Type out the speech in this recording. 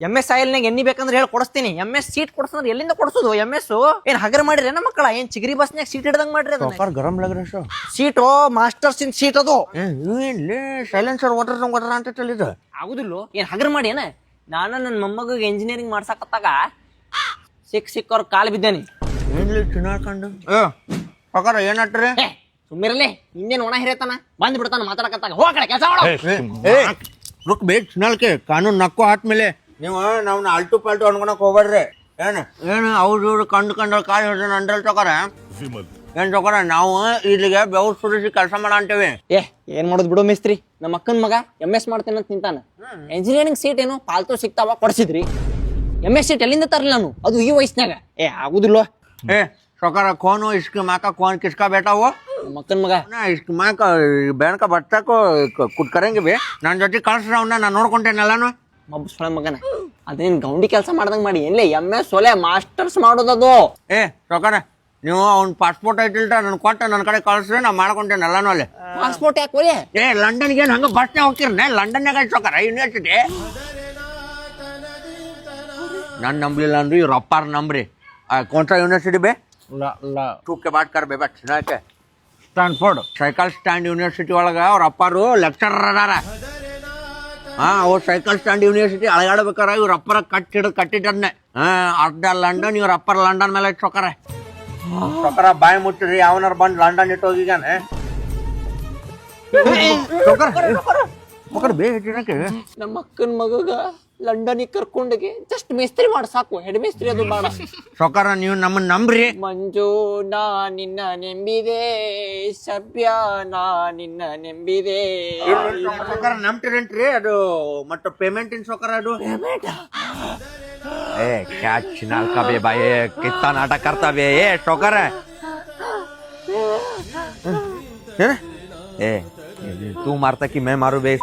M S ಆಯಿಲ್ನಾಗ ಎಣ್ಣಿ ಬೇಕಂದ್ರೆ ಹೇಳಿ ಕೊಡಿಸ್ತೀನಿ ಎಂ ಎಸ್ ಸೀಟ್ ಕೊಡ್ಸಂದ್ರೆ ಎಲ್ಲಿಂದ ಕೊಡ್ಸೋದು ಎಂ ಎಸ್ ಏನ್ ಹಗರ್ ಮಾಡಿರಿ ನಮ್ಮ ಮಕ್ಕಳ ಏನ್ ಚಿಗರಿ ಬಸ್ನ್ಯಾಗ ಸೀಟ್ ಹಿಡ್ದಂಗ್ ಮಾಡ್ರಿ ಅದನ್ನ ಸೌಕಾರ ಗರಂ ಲಗ್ರ seat seat masters in seat ಅದು ಏನ್ಲೇ ಸೈಲೆನ್ಸರ್ ವಾಟರ್ ವಾಟರ್ ಅಂತ ಹೇಳಿದ್ರು ಆಗುದಿಲ್ಲ ಏನ್ ಹಗರ್ ಮಾಡಿ ಏನ ನಾನು ನನ್ನ ಮೊಮ್ಮಗ ಇಂಜಿನಿಯರಿಂಗ್ ಮಾಡ್ಸಕತ್ತಾಗ ಸಿಕ್ ಸಿಕ್ಕವ್ರ ಕಾಲ್ ಬಿದ್ದೇನಿ ಏನ್ಲಿ ಚಿನ್ನಾಡ್ಕೊಂಡು ಏ ಸೌಕಾರ ಏನಾಟ್ರಿ ಸುಮ್ಮಿರಲಿ ಇನ್ನೇನ್ ಒಣ ಹಿರೇತಾನ ಬಂದ್ ಬಿಡ್ತಾನ ಮಾತಾಡಕತ್ತಾಗ ಹೋಗ ಕಡೆ ಕೆಲಸ ಮಾಡು ಏ ರುಕ್ ಬೇಕು ಕಾನೂನು ನಕ್ಕು ಹಾಟ್ಮೇಲೆ ನೀವು ನಾವು ಅಲ್ಟು ಪಾಲ್ಟು ಅನ್ಕೊಳಕ್ ಹೋಗ್ಬೇಡ್ರಿ. ಏನು? ಏನು ಅವ್ರು ಇವ್ರು ಕಂಡು ಕಂಡು ಕಾಲು ಹಿಡಿದು ಅಂದ್ರಲ್ ತಗೋರ? ಏನ್ ತಗೋರ? ನಾವು ಇಲ್ಲಿಗೆ ಬೆವ್ರು ಸುರಿಸಿ ಕೆಲಸ ಮಾಡ ಅಂತೇವಿ. ಏ ಏನ್ ಮಾಡೋದು ಬಿಡು ಮಿಸ್ತ್ರಿ. ನಮ್ಮ ಅಕ್ಕನ ಮಗ ಎಂ ಎಸ್ ಮಾಡ್ತೇನೆ ಅಂತ ನಿಂತಾನ. ಇಂಜಿನಿಯರಿಂಗ್ ಸೀಟ್ ಏನು ಪಾಲ್ತು ಸಿಗ್ತಾವ ಕೊಡ್ಸಿದ್ರಿ. ಎಂ ಎಸ್ ಸೀಟ್ ಎಲ್ಲಿಂದ ತರಲಿ ನಾನು ಅದು ಈ ವಯಸ್ಸಿನಾಗ. ಏ ಆಗುದಿಲ್ಲ ಏ ಸೊಕಾರ ಕೋನು ಇಸ್ಕ ಮಾಕ ಕೋನ್ ಕಿಸ್ಕ ಬೇಟಾವು? ನಮ್ಮ ಅಕ್ಕನ ಮಗ. ನಾ ಇಸ್ಕಿ ಮಾಕ ಬೇಣಕ ಬರ್ತಾಕೋ ಕುಟ್ಕರಂಗಿವಿ. ನನ್ನ ಜೊತೆ ಕಳ್ಸ್ರ ಅವನ್ನ ನಾನು ಮಬ್ಬ ಮಬ್ಬಸ್ಕೊಳ ಮಗನ. ಗೌಂಡಿ ಕೆಲಸ ಮಾಡ್ದಂಗ್ ಮಾಡಿ. ಎಲ್ಲಿ? ಎಮ್ಮೆ ಎಸ್ ಸೊಲೆ ಮಾಸ್ಟರ್ಸ್ ಮಾಡೋದದು. ಏ ರೊಕ್ಕನ. ನೀವು ಅವ್ನ ಪಾಸ್ಪೋರ್ಟ್ ಐತಿಲ್ಟ ನನ್ ಕೊಟ್ಟ ನನ್ನ ಕಡೆ ಕಳ್ಸ್ರಿ ನಾ ಮಾಡ್ಕೊಂಡೇನೆ ಎಲ್ಲಾನು ಅಲ್ಲಿ. ಪಾಸ್ಪೋರ್ಟ್ ಯಾಕೆ ಏ ಲಂಡನ್ಗೆ ಏನು ಹಂಗ ಬಸ್ನೇ ಹೋಗ್ತಿರ್ನೆ ಲಂಡನ್ಯಾಗ ಐತಿ ಯೂನಿವರ್ಸಿಟಿ ನಾನು ನಂಬಲಿಲ್ಲ ಅಂದ್ರಿ ಇವ್ರ ಅಪ್ಪಾರ ನಂಬ್ರಿ. ಕೌಂಟ್ರಾ ಯೂನಿವರ್ಸಿಟಿ ಬೇ? ಟೂಕೆ ಬಾಟ್ಕರ್ ಬೇ but Stanford cycle stand university ಒಳಗೆ ಅವ್ರ ಅಪ್ಪಾರು ಲೆಕ್ಚರರ್ ಅದಾರ. ಹಾ ಅವ್ರು ಸೈಕಲ್ ಸ್ಟ್ಯಾಂಡ್ ಯೂನಿವರ್ಸಿಟಿ ಅಳಗಾಡ್ಬೇಕಾರ ಇವ್ರ ಅಪ್ಪರ ಕಟ್ಟಿಡ್ ಕಟ್ಟಿಟ್ಟದ್ನೆ. ಹಾ ಅರ್ಧ ಲಂಡನ್ ಇವ್ರ ಅಪ್ಪರ ಲಂಡನ್ ಮೇಲೆ ಚೊಕರ ಚೊಕರ ಬಾಯಿ ಮುಟ್ಟಿರಿ ಯಾವನಾರ ಬಂದ್ ಲಂಡನ್ ಇಟ್ಟು ಹೋಗಿಗಾನೆ ಬೇ ಹೆಚ್ಚಿನಕ್ಕೆ ನಮ್ಮ ಅಕ್ಕನ ಮಗಗ ಲಂಡನಿಗೆ ಕರ್ಕೊಂಡೋಗಿ ಜಸ್ಟ್ ಮೇಸ್ತ್ರಿ ಮಾಡ್ ಸಾಕು ಹೆಡ್ ಮೇಸ್ತ್ರಿ ಅದು ಮಾಡ ಚೊಕರ ನೀವು ನಮ್ಮನ್ನ ನಂಬ್ರಿ ಮಂಜು ನಾ ನಿನ್ನ ನೆಂಬಿದೆ ಸಭ್ಯ ನಾ ನಿನ್ನ ನೆಂಬಿದೆ ಸೊಕರ ನಂಬ್ತಿರೇನ್ರಿ ಅದು ಮತ್ತೆ ಪೇಮೆಂಟ್ ಇನ್ ಸೊಕರ ಅದು ए क्या चिनाल का बे भाई ए, कितना नाटक करता बे ए टोकर है ए, ए तू मारता कि मैं मारू बे